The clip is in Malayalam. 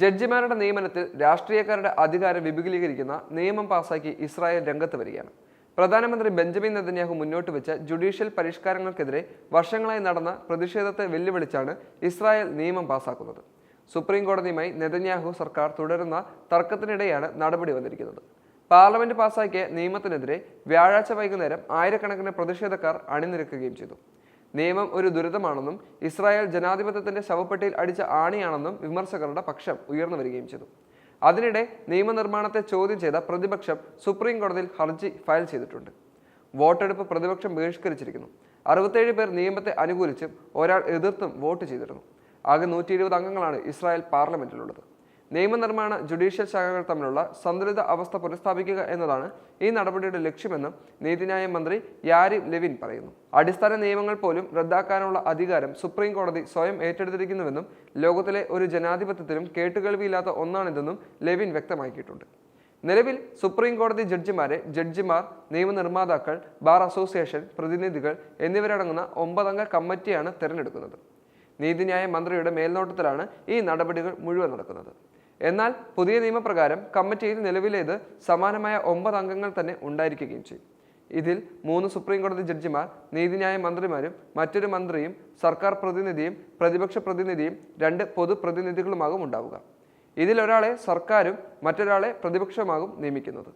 ജഡ്ജിമാരുടെ നിയമനത്തിൽ രാഷ്ട്രീയക്കാരുടെ അധികാരം വിപുലീകരിക്കുന്ന നിയമം പാസാക്കി ഇസ്രായേൽ രംഗത്ത് വരികയാണ്. പ്രധാനമന്ത്രി ബെഞ്ചമിൻ നെതന്യാഹു മുന്നോട്ട് വെച്ച ജുഡീഷ്യൽ പരിഷ്കാരങ്ങൾക്കെതിരെ വർഷങ്ങളായി നടന്ന പ്രതിഷേധത്തെ വെല്ലുവിളിച്ചാണ് ഇസ്രായേൽ നിയമം പാസാക്കുന്നത്. സുപ്രീം കോടതിയുമായി നെതന്യാഹു സർക്കാർ തുടരുന്ന തർക്കത്തിനിടെയാണ് നടപടി വന്നിരിക്കുന്നത്. പാർലമെന്റ് പാസാക്കിയ നിയമത്തിനെതിരെ വ്യാഴാഴ്ച വൈകുന്നേരം ആയിരക്കണക്കിന് പ്രതിഷേധക്കാർ അണിനിരക്കുകയും ചെയ്തു. നിയമം ഒരു ദുരിതമാണെന്നും ഇസ്രായേൽ ജനാധിപത്യത്തിന്റെ ശവപ്പെട്ടിയിൽ അടിച്ച ആണിയാണെന്നും വിമർശകരുടെ പക്ഷം ഉയർന്നു വരികയും ചെയ്തു. അതിനിടെ നിയമനിർമ്മാണത്തെ ചോദ്യം ചെയ്ത പ്രതിപക്ഷം സുപ്രീം കോടതിയിൽ ഹർജി ഫയൽ ചെയ്തിട്ടുണ്ട്. വോട്ടെടുപ്പ് പ്രതിപക്ഷം ബഹിഷ്കരിച്ചിരിക്കുന്നു. അറുപത്തേഴ് പേർ നിയമത്തെ അനുകൂലിച്ചും ഒരാൾ എതിർത്തും വോട്ട് ചെയ്തിരുന്നു. ആകെ നൂറ്റി ഇരുപത് അംഗങ്ങളാണ് ഇസ്രായേൽ പാർലമെന്റിലുള്ളത്. നിയമനിർമ്മാണ ജുഡീഷ്യൽ ശാഖകൾ തമ്മിലുള്ള സന്തുലിത അവസ്ഥ പുനഃസ്ഥാപിക്കുക എന്നതാണ് ഈ നടപടിയുടെ ലക്ഷ്യമെന്നും നീതിന്യായ മന്ത്രി യാരി ലെവിൻ പറയുന്നു. അടിസ്ഥാന നിയമങ്ങൾ പോലും റദ്ദാക്കാനുള്ള അധികാരം സുപ്രീം കോടതി സ്വയം ഏറ്റെടുത്തിരിക്കുന്നുവെന്നും ലോകത്തിലെ ഒരു ജനാധിപത്യത്തിലും കേട്ടുകേൾവിയില്ലാത്ത ഒന്നാണിതെന്നും ലെവിൻ വ്യക്തമാക്കിയിട്ടുണ്ട്. നിലവിൽ സുപ്രീം കോടതി ജഡ്ജിമാരെ ജഡ്ജിമാർ നിയമനിർമ്മാതാക്കൾ ബാർ അസോസിയേഷൻ പ്രതിനിധികൾ എന്നിവരടങ്ങുന്ന ഒമ്പതംഗ കമ്മിറ്റിയാണ് തിരഞ്ഞെടുക്കുന്നത്. നീതിന്യായ മന്ത്രിയുടെ മേൽനോട്ടത്തിലാണ് ഈ നടപടികൾ മുഴുവൻ നടക്കുന്നത്. എന്നാൽ പുതിയ നിയമപ്രകാരം കമ്മിറ്റിയിൽ നിലവിലേത് സമാനമായ ഒമ്പത് അംഗങ്ങൾ തന്നെ ഉണ്ടായിരിക്കുകയും ചെയ്യും. ഇതിൽ മൂന്ന് സുപ്രീം കോടതി ജഡ്ജിമാർ നീതിന്യായ മന്ത്രിമാരും മറ്റൊരു മന്ത്രിയും സർക്കാർ പ്രതിനിധിയും പ്രതിപക്ഷ പ്രതിനിധിയും രണ്ട് പൊതുപ്രതിനിധികളുമാകും ഉണ്ടാവുക. ഇതിലൊരാളെ സർക്കാരും മറ്റൊരാളെ പ്രതിപക്ഷമാകും നിയമിക്കുന്നത്.